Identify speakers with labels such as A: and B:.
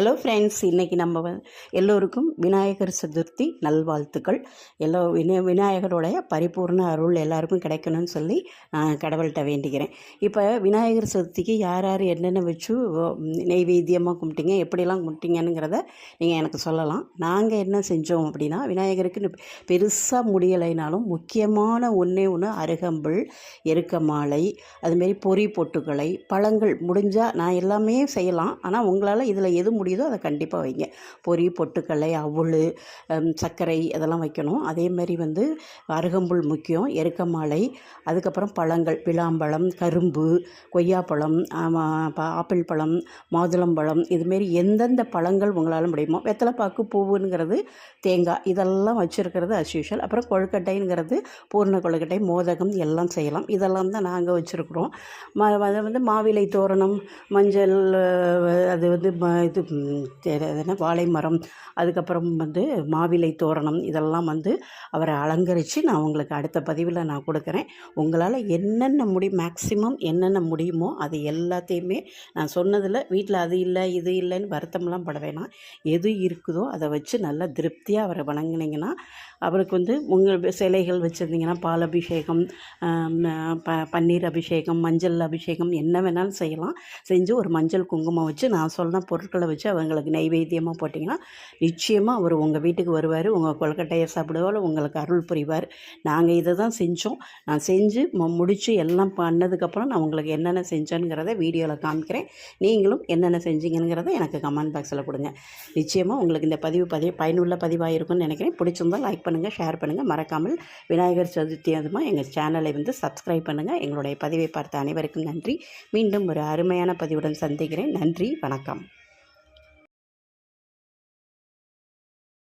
A: Hello friends இன்றைக்கி நம்ம எல்லோருக்கும் விநாயகர் சதுர்த்தி நல்வாழ்த்துக்கள். எல்லோ விநா விநாயகருடைய பரிபூர்ண அருள் எல்லாருக்கும் கிடைக்கணும்னு சொல்லி நான் கடவுள்கிட்ட வேண்டிக்கிறேன். இப்போ விநாயகர் சதுர்த்திக்கு யார் யார் என்னென்ன வச்சு நெய்வேத்தியமாக கும்பிட்டீங்க எப்படிலாம் கும்பிட்டீங்கங்கிறத நீங்கள் எனக்கு சொல்லலாம். நாங்கள் என்ன செஞ்சோம் அப்படின்னா விநாயகருக்கு பெருசாக முடியலைனாலும் முக்கியமான ஒன்றே ஒன்று அருகம்புல் எருக்க மாலை அதுமாரி பொறி பொட்டுக்களை பழங்கள் முடிஞ்சால் நான் எல்லாமே செய்யலாம். ஆனால் உங்களால் இதில் எது முடியும் முடியுதோ அதை கண்டிப்பாக வைங்க. பொறி பொட்டுக்கடலை அவுள் சர்க்கரை இதெல்லாம் வைக்கணும். அதே மாதிரி வந்து அருகம்புல் முக்கியம் எருக்க மாலை அதுக்கப்புறம் பழங்கள் விளாம்பழம் கரும்பு கொய்யாப்பழம் ஆப்பிள் பழம் மாதுளம்பழம் இதுமாரி எந்தெந்த பழங்கள் உங்களால் முடியுமோ வெத்தலைப்பாக்கு பூவுங்கிறது தேங்காய் இதெல்லாம் வச்சுருக்கிறது அஸ் யூஷுவல் அப்புறம் கொழுக்கட்டைங்கிறது பூர்ண கொழுக்கட்டை மோதகம் எல்லாம் செய்யலாம். இதெல்லாம் தான் நாங்கள் வச்சுருக்குறோம். ம அதை வந்து மாவிலை தோரணம் மஞ்சள் அது வந்து ம இது என்ன வாழை மரம் அதுக்கப்புறம் வந்து மாவிலை தோரணம் இதெல்லாம் வந்து அவரை அலங்கரித்து நான் உங்களுக்கு அடுத்த பதிவில் நான் கொடுக்குறேன். உங்களால் என்னென்ன முடியும் மேக்ஸிமம் என்னென்ன முடியுமோ அது எல்லாத்தையுமே நான் சொன்னதில் வீட்டில் அது இல்லை இது இல்லைன்னு வருத்தம்லாம் பட வேணாம். எது இருக்குதோ அதை வச்சு நல்லா திருப்தியாக அவரை வணங்கினீங்கன்னா அவருக்கு வந்து உங்கள் சிலைகள் வச்சுருந்தீங்கன்னா பால் அபிஷேகம் ப பன்னீர் அபிஷேகம் மஞ்சள் அபிஷேகம் என்ன வேணாலும் செய்யலாம். செஞ்சு ஒரு மஞ்சள் குங்குமம் வச்சு நான் சொன்ன பொருட்களை வச்சு அவங்களுக்கு நைவேத்தியமாக போட்டிங்கன்னா நிச்சயமாக அவர் உங்கள் வீட்டுக்கு வருவார் உங்கள் கொல்கட்டையை சாப்பிடுவார் உங்களுக்கு அருள் புரிவார். நாங்கள் இதை தான் செஞ்சோம். நான் செஞ்சு மு- முடித்து எல்லாம் பண்ணதுக்கப்புறம் நான் உங்களுக்கு என்னென்ன செஞ்சேங்கிறத வீடியோவில் காமிக்கிறேன். நீங்களும் என்னென்ன செஞ்சீங்கிறத எனக்கு கமெண்ட் பாக்ஸில் கொடுங்க. நிச்சயமாக உங்களுக்கு இந்த பதிவு பதிவு பயனுள்ள பதிவாக இருக்கும்னு நினைக்கிறேன். பிடிச்சிருந்தால் லைக் பண்ணுங்கள் ஷேர் பண்ணுங்கள் மறக்காமல் விநாயகர் சதுர்த்தி அதுமாக எங்கள் சேனலை வந்து சப்ஸ்கிரைப் பண்ணுங்கள் எங்களுடைய பதிவை பார்த்த அனைவருக்கும் நன்றி. மீண்டும் ஒரு அருமையான பதிவுடன் சந்திக்கிறேன். நன்றி வணக்கம்.